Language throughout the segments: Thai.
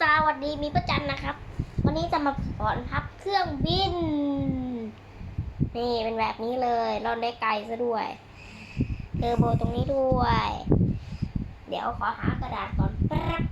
สวัสดีมีประจันนะครับ วันนี้จะมาสอนพับเครื่องบิน นี่เป็นแบบนี้เลยร่อนได้ไกลซะด้วยเทอร์โบตรงนี้ด้วย เดี๋ยวขอหากระดาษก่อนแป๊บ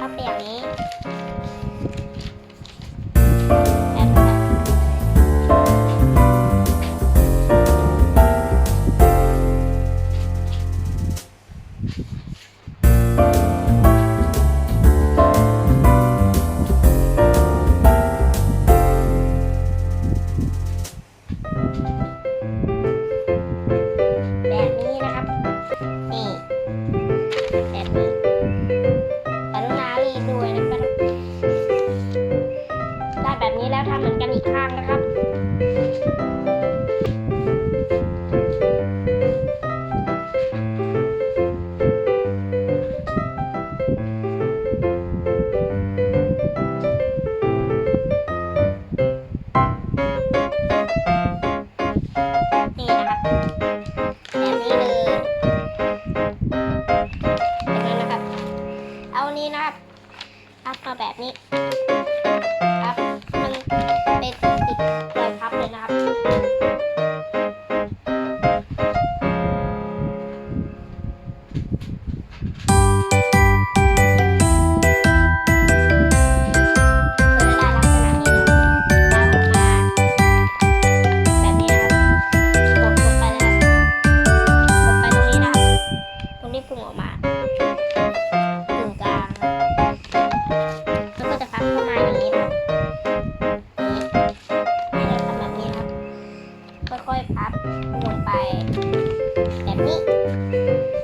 ก็เนี้นะครับ อัพมาแบบนี้ อัพมันเป็นอีก ลงไปแบบนี้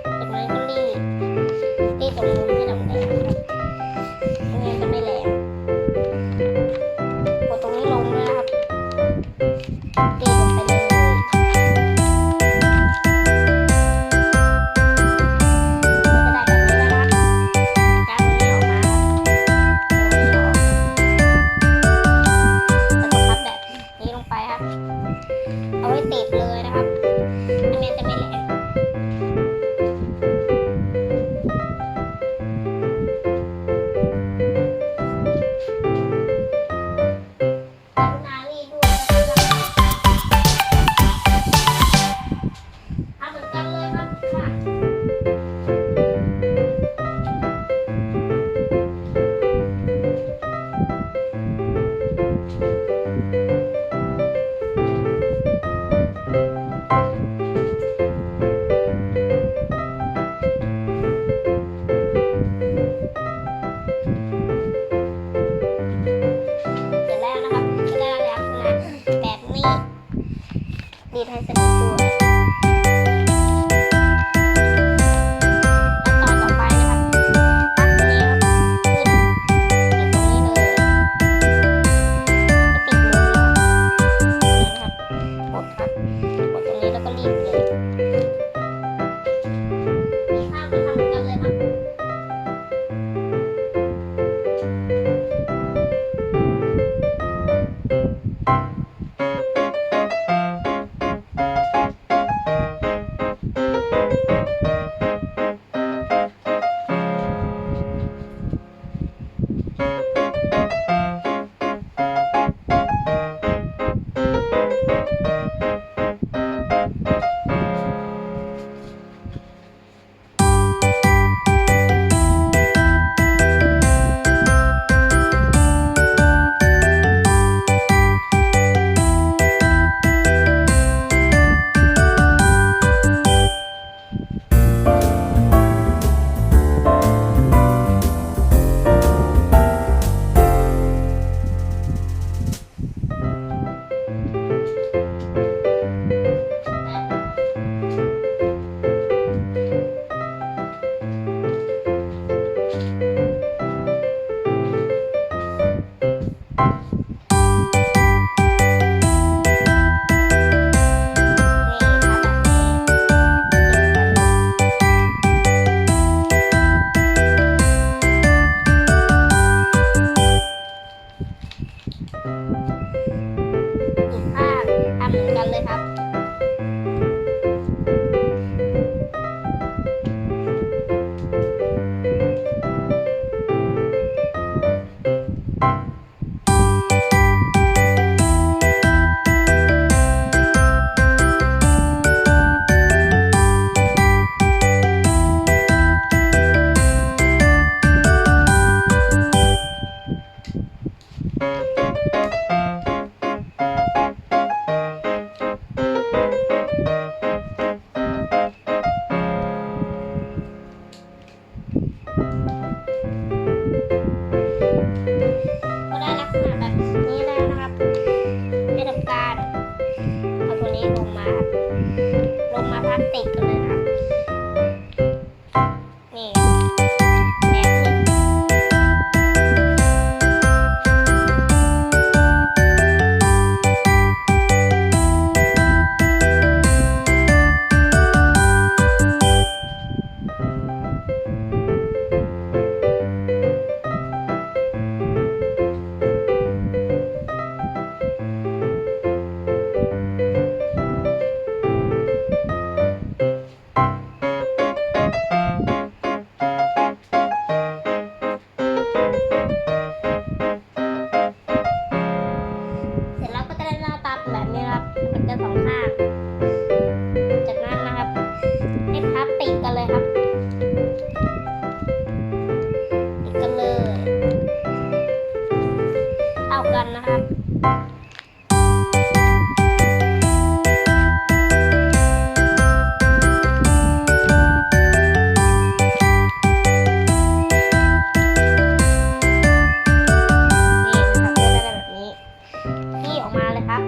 ครับ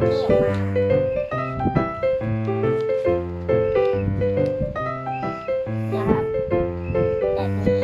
ที่มานะครับแบบนี้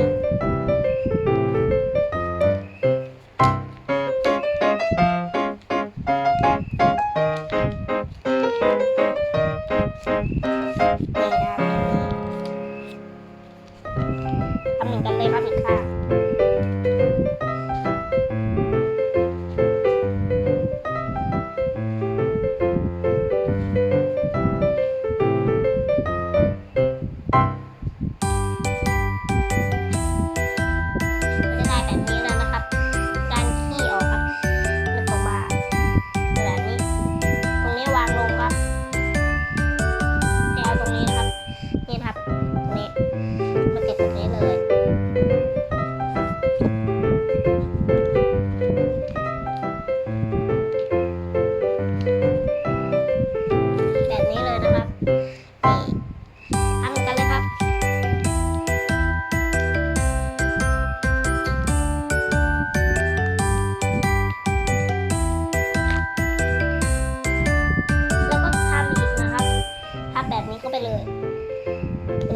แบบนี้เข้าไปเลย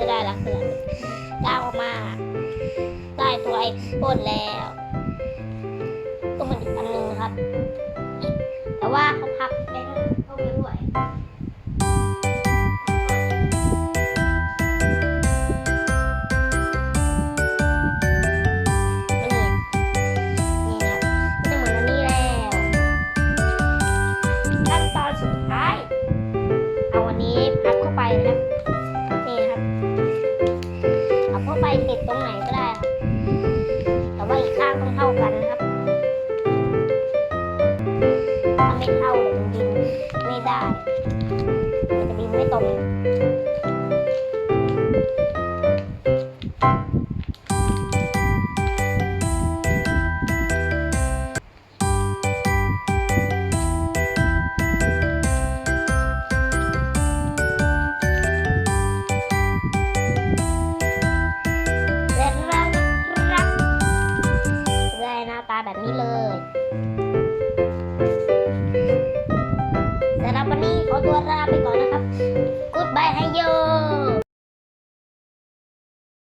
จะได้ลักษณะนี้ดาวออกมา ได้ตัวไอ้ป่นแล้ว ก็มันอีกอันหนึ่งครับ ถ้าไม่เท่าเลยวบินไม่ได้มันจะบินไม่ตรง